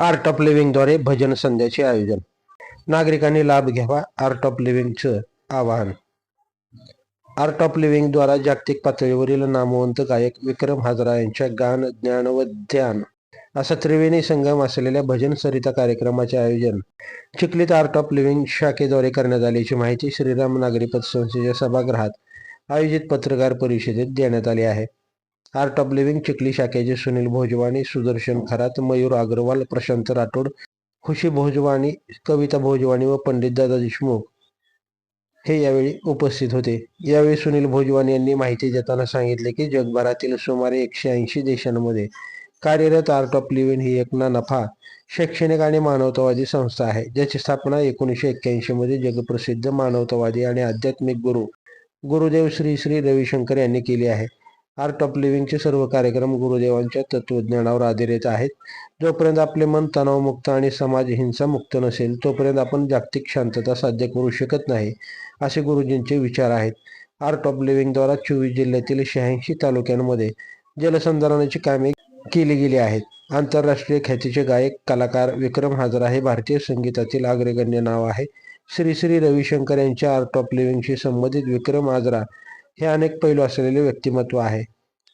Art of लिव्हिंगद्वारे भजन संध्याचे आयोजन. नागरिकांनी लाभ घ्यावा आर्ट ऑफ लिव्हिंगचं आवाहन. आर्ट ऑफ लिव्हिंगद्वारा जागतिक पातळीवरील नामवंत गायक विक्रम हाजरा यांच्या गान ज्ञान व ध्यान असा त्रिवेणी संगम असलेल्या भजन सरिता कार्यक्रमाचे आयोजन. चिखलीत आर्ट ऑफ लिव्हिंग शाखेद्वारे करण्यात आल्याची माहिती श्रीराम नागरी पतसंस्थेच्या सभागृहात आयोजित पत्रकार परिषदेत देण्यात आली आहे. आर्ट ऑफ लिव्हिंग चिखली शाखेचे सुनील भोजवानी सुदर्शन खरात मयूर अग्रवाल प्रशांत राठोड खुशी भोजवानी कविता भोजवानी व पंडित दादा देशमुख हे यावेळी उपस्थित होते. यावेळी सुनील भोजवानी यांनी माहिती देताना सांगितले की जगभरातील सुमारे एकशे ऐंशी देशांमध्ये कार्यरत आर्ट ऑफ लिव्हिंग ही एक ना नफा शैक्षणिक आणि मानवतावादी संस्था आहे ज्याची स्थापना एकोणीसशे एक्क्याऐंशी मध्ये जगप्रसिद्ध मानवतावादी आणि आध्यात्मिक गुरु गुरुदेव श्री श्री रविशंकर यांनी केली आहे. आर्ट ऑफ लिव्हिंगचे सर्व कार्यक्रम गुरुदेवांच्या तत्वज्ञानावर आधारित आहेत. जोपर्यंत आपले मन तणावमुक्त आणि समाज हिंसा मुक्त नसेल तोपर्यंत आपण जागतिक शांतता साध्य करू शकत नाही असे गुरुजींचे विचार आहेत. आर्ट ऑफ लिव्हिंगद्वारा चोवीस जिल्ह्यातील शहाऐंशी तालुक्यांमध्ये जलसंधारणाची कामे केली गेली आहेत. आंतरराष्ट्रीय ख्यातीचे गायक कलाकार विक्रम हाजरा हे भारतीय संगीतातील अग्रगण्य नाव आहे. श्री श्री रविशंकर यांच्या आर्ट ऑफ लिव्हिंगशी संबंधित विक्रम हाजरा हे अनेक पैलू असलेले व्यक्तिमत्व आहे.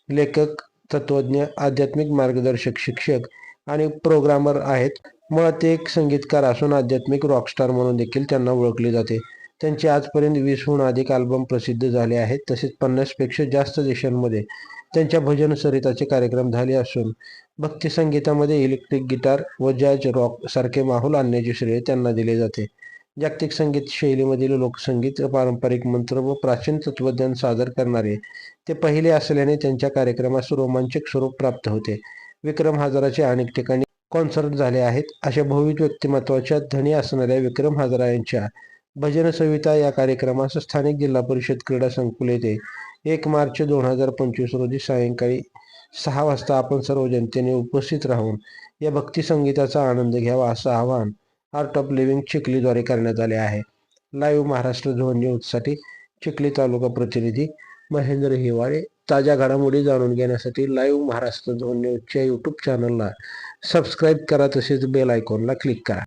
लेखक तत्वज्ञ आध्यात्मिक मार्गदर्शक शिक्षक आणि प्रोग्रामर आहेत. मुळात ते एक संगीतकार असून आध्यात्मिक रॉकस्टार म्हणून देखील त्यांना ओळखले जाते. त्यांचे आजपर्यंत वीसहून अधिक अल्बम प्रसिद्ध झाले आहेत. तसेच पन्नासपेक्षा जास्त देशांमध्ये त्यांच्या भजन सरिताचे कार्यक्रम झाले असून भक्ती संगीतामध्ये इलेक्ट्रिक गिटार व जॅज रॉक सारखे माहोल आणण्याचे श्रेय त्यांना दिले जाते. जागतिक संगीत शैलीमधील लोकसंगीत पारंपरिक मंत्र व प्राचीन तत्वज्ञान सादर करणारे. ते पहिले असल्याने त्यांच्या कार्यक्रमास रोमांचक स्वरूप प्राप्त होते. विक्रम हजाराचे अनेक ठिकाणी कॉन्सर्ट झाले आहेत. अशा भौविक व्यक्तिमत्वाच्या धनी असणाऱ्या विक्रम हजारा यांच्या भजन सविता या कार्यक्रमास स्थानिक जिल्हा परिषद क्रीडा संकुल येथे एक मार्च दोन हजार पंचवीस रोजी सायंकाळी सहा वाजता आपण सर्व जनतेने उपस्थित राहून या भक्ती संगीताचा आनंद घ्यावा असं आवाहन आर्ट ऑफ लिव्हिंग चिखलीद्वारे करण्यात आले आहे. लाईव्ह महाराष्ट्र झोन न्यूजसाठी चिखली तालुका प्रतिनिधी महेंद्र हिवाळे ताज्या घडामोडी जाणून घेण्यासाठी लाईव्ह महाराष्ट्र झोन न्यूजच्या यूट्यूब चॅनलला सबस्क्राईब करा तसेच बेल आयकॉनला क्लिक करा.